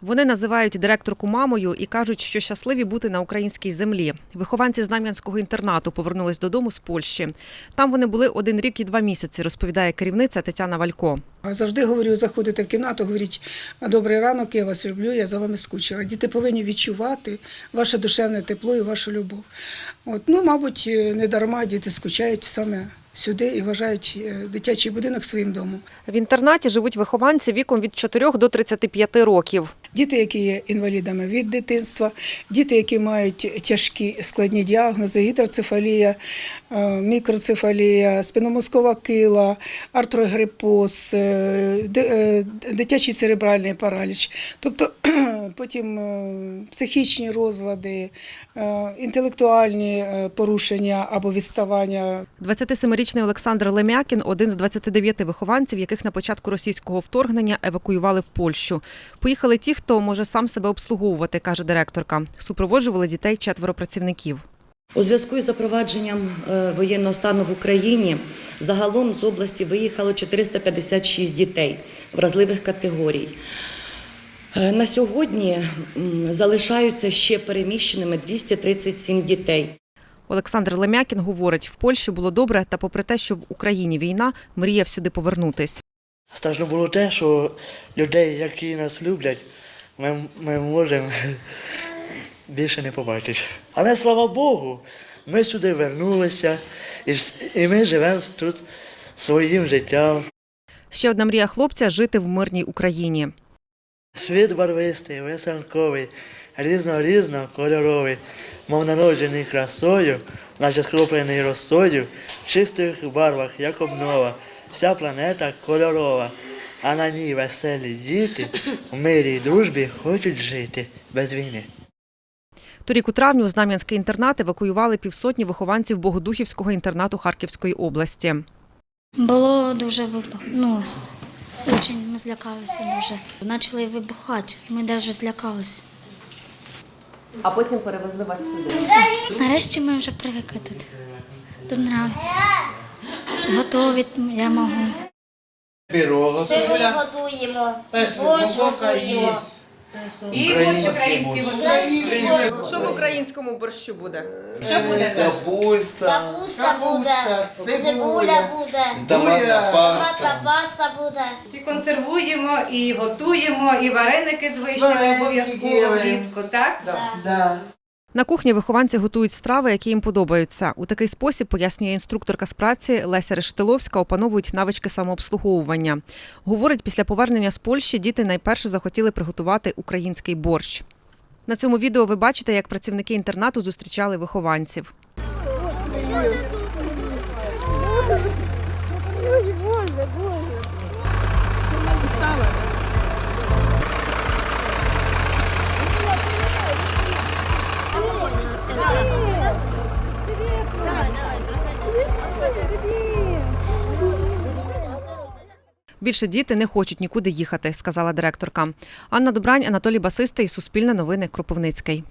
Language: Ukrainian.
Вони називають директорку мамою і кажуть, що щасливі бути на українській землі. Вихованці Знам'янського інтернату повернулись додому з Польщі. Там вони були один рік і два місяці, розповідає керівниця Тетяна Валько. Завжди говорю, заходите в кімнату, говоріть, добрий ранок, я вас люблю, я за вами скучила. Діти повинні відчувати ваше душевне тепло і вашу любов. От, ну, мабуть, не дарма діти скучають саме сюди і вважають е, дитячий будинок своїм домом. В інтернаті живуть вихованці віком від 4 до 35 років. Діти, які є інвалідами від дитинства, діти, які мають тяжкі складні діагнози, гідроцефалія, е, мікроцефалія, спиномозкова кила, артрогрипоз, е, ди- дитячий церебральний параліч, тобто потім психічні розлади, інтелектуальні порушення або відставання 27-річний Олександр Лемякін один з 29 вихованців, яких на початку російського вторгнення евакуювали в Польщу. Поїхали ті, хто може сам себе обслуговувати, каже директорка. Супроводжували дітей четверо працівників. У зв'язку із запровадженням е, воєнного стану в Україні загалом з області виїхало 456 дітей вразливих категорій. Е, На сьогодні залишаються ще переміщеними 237 дітей. Олександр Лемякін говорить, в Польщі було добре, та попри те, що в Україні війна, мріяв сюди повернутись. Страшно було те, що людей, які нас люблять, ми, ми можемо більше не побачити. Але слава Богу, ми сюди вернулися і, і ми живемо тут своїм життям. Ще одна мрія хлопця жити в мирній Україні. Світ барвистий, веселковий, різно-різно кольоровий, мов народжений красою, наче скроплений росою, в чистих барвах, як обнова, вся планета кольорова, а на ній веселі діти в мирі й дружбі хочуть жити без війни. Торік у травні у Знам'янський інтернат евакуювали півсотні вихованців Богодухівського інтернату Харківської області. Було дуже. Ну, очень ми злякалися дуже. Почали вибухати, ми навіть злякалися. А потім перевезли вас сюди. Нарешті ми вже привикли тут. Тут подобається. Готові я можу. Пироги готуємо, борщ готуємо. І борщ український борщ. Що в українському борщу буде? капуста, Капуста буде, цибуля. буде, томатна томатна паста буде. І консервуємо, і готуємо, і вареники з вишнями обов'язково влітку, так? Да. На кухні вихованці готують страви, які їм подобаються. У такий спосіб, пояснює інструкторка з праці Леся Решетиловська, опановують навички самообслуговування. Говорить, після повернення з Польщі діти найперше захотіли приготувати український борщ. На цьому відео ви бачите, як працівники інтернату зустрічали вихованців. Більше діти не хочуть нікуди їхати, сказала директорка. Анна Добрань, Анатолій Басистий, Суспільне новини, Кропивницький.